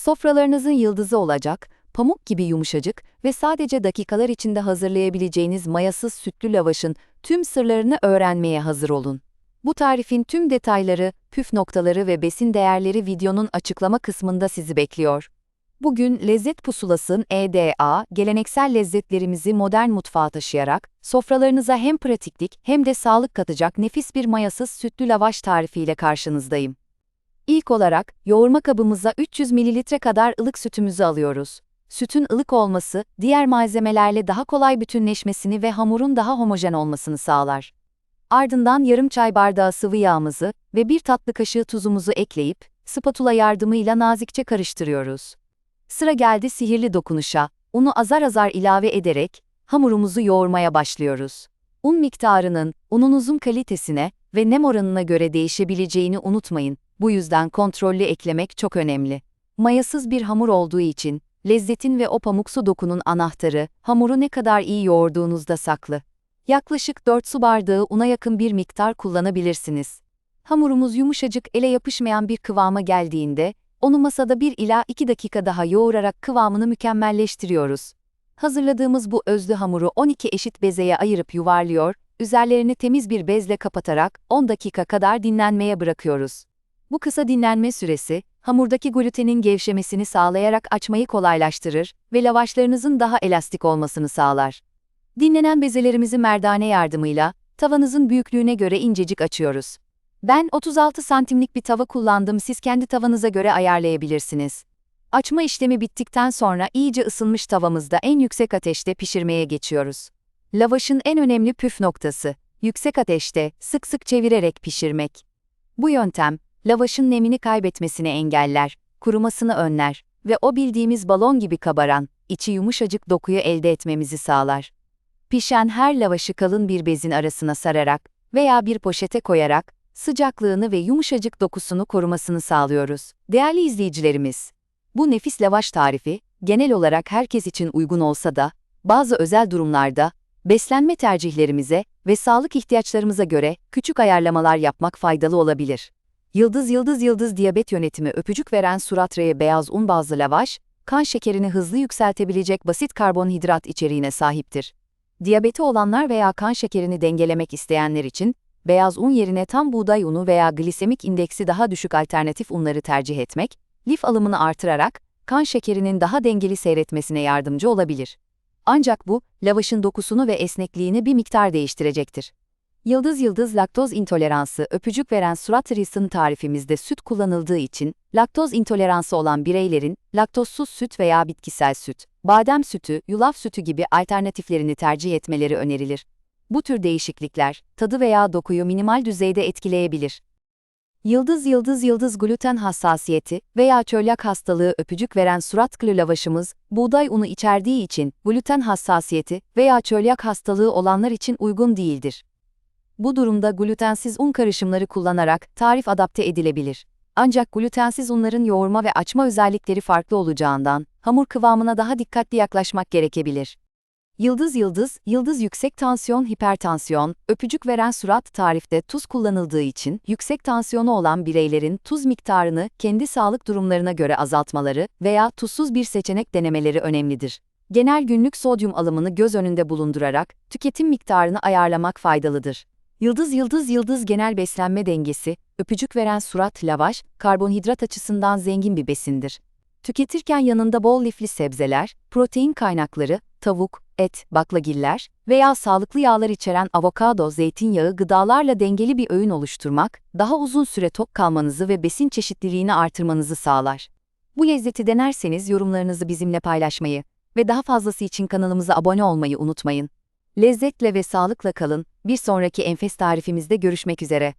Sofralarınızın yıldızı olacak, pamuk gibi yumuşacık ve sadece dakikalar içinde hazırlayabileceğiniz mayasız sütlü lavaşın tüm sırlarını öğrenmeye hazır olun. Bu tarifin tüm detayları, püf noktaları ve besin değerleri videonun açıklama kısmında sizi bekliyor. Bugün Lezzet Pusulası'nın EDA, geleneksel lezzetlerimizi modern mutfağa taşıyarak, sofralarınıza hem pratiklik hem de sağlık katacak nefis bir mayasız sütlü lavaş tarifiyle karşınızdayım. İlk olarak, yoğurma kabımıza 300 ml kadar ılık sütümüzü alıyoruz. Sütün ılık olması, diğer malzemelerle daha kolay bütünleşmesini ve hamurun daha homojen olmasını sağlar. Ardından yarım çay bardağı sıvı yağımızı ve bir tatlı kaşığı tuzumuzu ekleyip, spatula yardımıyla nazikçe karıştırıyoruz. Sıra geldi sihirli dokunuşa, unu azar azar ilave ederek, hamurumuzu yoğurmaya başlıyoruz. Un miktarının, ununuzun kalitesine ve nem oranına göre değişebileceğini unutmayın, bu yüzden kontrollü eklemek çok önemli. Mayasız bir hamur olduğu için, lezzetin ve o pamuksu dokunun anahtarı, hamuru ne kadar iyi yoğurduğunuzda saklı. Yaklaşık 4 su bardağı una yakın bir miktar kullanabilirsiniz. Hamurumuz yumuşacık ele yapışmayan bir kıvama geldiğinde, onu masada 1 ila 2 dakika daha yoğurarak kıvamını mükemmelleştiriyoruz. Hazırladığımız bu özlü hamuru 12 eşit bezeye ayırıp yuvarlıyor, üzerlerini temiz bir bezle kapatarak 10 dakika kadar dinlenmeye bırakıyoruz. Bu kısa dinlenme süresi, hamurdaki glutenin gevşemesini sağlayarak açmayı kolaylaştırır ve lavaşlarınızın daha elastik olmasını sağlar. Dinlenen bezelerimizi merdane yardımıyla, tavanızın büyüklüğüne göre incecik açıyoruz. Ben 36 santimlik bir tava kullandım, siz kendi tavanıza göre ayarlayabilirsiniz. Açma işlemi bittikten sonra iyice ısınmış tavamızda en yüksek ateşte pişirmeye geçiyoruz. Lavaşın en önemli püf noktası, yüksek ateşte sık sık çevirerek pişirmek. Bu yöntem, lavaşın nemini kaybetmesini engeller, kurumasını önler ve o bildiğimiz balon gibi kabaran, içi yumuşacık dokuyu elde etmemizi sağlar. Pişen her lavaşı kalın bir bezin arasına sararak veya bir poşete koyarak, sıcaklığını ve yumuşacık dokusunu korumasını sağlıyoruz. Değerli izleyicilerimiz, bu nefis lavaş tarifi, genel olarak herkes için uygun olsa da, bazı özel durumlarda, beslenme tercihlerimize ve sağlık ihtiyaçlarımıza göre küçük ayarlamalar yapmak faydalı olabilir. Yıldız Yıldız Yıldız diyabet yönetimi öpücük veren Suratra'ya beyaz un bazlı lavaş, kan şekerini hızlı yükseltebilecek basit karbonhidrat içeriğine sahiptir. Diyabeti olanlar veya kan şekerini dengelemek isteyenler için, beyaz un yerine tam buğday unu veya glisemik indeksi daha düşük alternatif unları tercih etmek, lif alımını artırarak, kan şekerinin daha dengeli seyretmesine yardımcı olabilir. Ancak bu, lavaşın dokusunu ve esnekliğini bir miktar değiştirecektir. Yıldız yıldız laktoz intoleransı öpücük veren surat rısın tarifimizde süt kullanıldığı için, laktoz intoleransı olan bireylerin, laktozsuz süt veya bitkisel süt, badem sütü, yulaf sütü gibi alternatiflerini tercih etmeleri önerilir. Bu tür değişiklikler, tadı veya dokuyu minimal düzeyde etkileyebilir. Yıldız yıldız yıldız gluten hassasiyeti veya çölyak hastalığı öpücük veren surat klı lavaşımız, buğday unu içerdiği için gluten hassasiyeti veya çölyak hastalığı olanlar için uygun değildir. Bu durumda glutensiz un karışımları kullanarak tarif adapte edilebilir. Ancak glutensiz unların yoğurma ve açma özellikleri farklı olacağından, hamur kıvamına daha dikkatli yaklaşmak gerekebilir. Yıldız yıldız, yıldız yüksek tansiyon hipertansiyon, öpücük veren surat tarifte tuz kullanıldığı için yüksek tansiyonu olan bireylerin tuz miktarını kendi sağlık durumlarına göre azaltmaları veya tuzsuz bir seçenek denemeleri önemlidir. Genel günlük sodyum alımını göz önünde bulundurarak tüketim miktarını ayarlamak faydalıdır. Yıldız yıldız yıldız genel beslenme dengesi, öpücük veren surat lavaş, karbonhidrat açısından zengin bir besindir. Tüketirken yanında bol lifli sebzeler, protein kaynakları, tavuk, et, baklagiller veya sağlıklı yağlar içeren avokado, zeytinyağı gıdalarla dengeli bir öğün oluşturmak, daha uzun süre tok kalmanızı ve besin çeşitliliğini artırmanızı sağlar. Bu lezzeti denerseniz yorumlarınızı bizimle paylaşmayı ve daha fazlası için kanalımıza abone olmayı unutmayın. Lezzetle ve sağlıkla kalın, bir sonraki enfes tarifimizde görüşmek üzere.